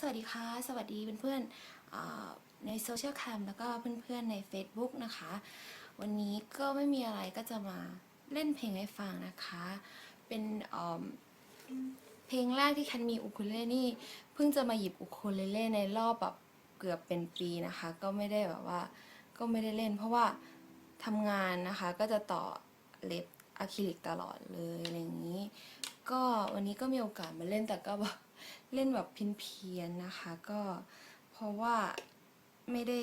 สวัสดีค่ะ สวัสดีเพื่อนๆในโซเชียลแคมแล้วก็เพื่อนๆใน Facebook นะคะ วันนี้ก็ไม่มีอะไรก็จะมาเล่นเพลงให้ฟังนะคะ เป็นเพลงแรกที่แคนมีอุคูเล่นี่ เพิ่งจะมาหยิบอุคูเลเล่ในรอบแบบเกือบเป็นปีนะคะ ก็ไม่ได้แบบว่าก็ไม่ได้เล่น เพราะว่าทำงานนะคะก็จะต่อเล็บอะคริลิกตลอดเลยอะไรอย่างนี้ ก็วันนี้ก็มีโอกาสมาเล่นแต่ก็แบบเล่นแบบเพี้ยนๆนะคะ ก็เพราะว่าไม่ได้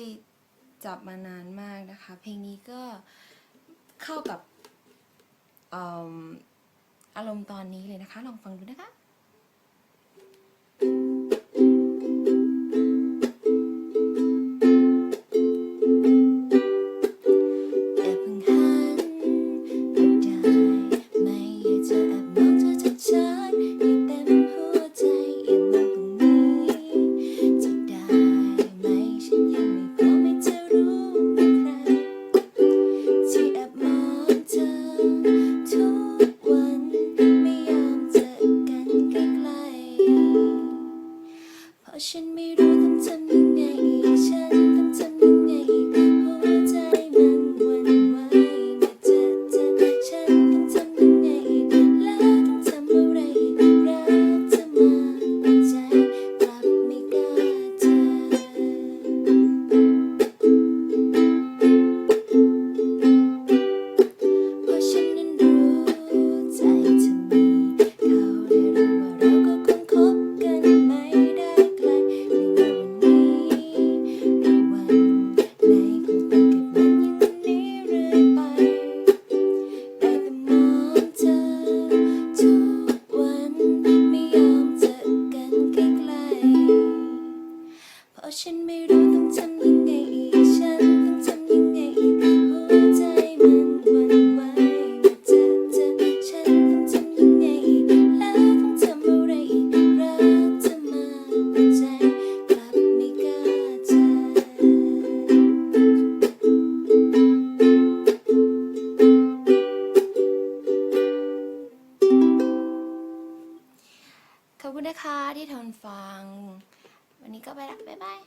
จับมานานมากนะคะ เพลงนี้ก็เข้ากับอารมณ์ตอนนี้เลยนะคะ ลองฟังดูนะคะ ไม่รู้ต้องทำยังไงอีกฉัน ฉันไม่รู้ต้องทำยังไงอีกฉันต้องทำยังไงอีกหัวใจมันหวั่นไหวเมื่อเจอเธอฉันต้องทำยังไงอีกแล้วต้องทำอะไรอีกรักเธอมากกว่าใจกลับไม่กล้าเจอขอบคุณนะคะที่ทนฟัง วันนี้ก็ไปละบ๊ายบาย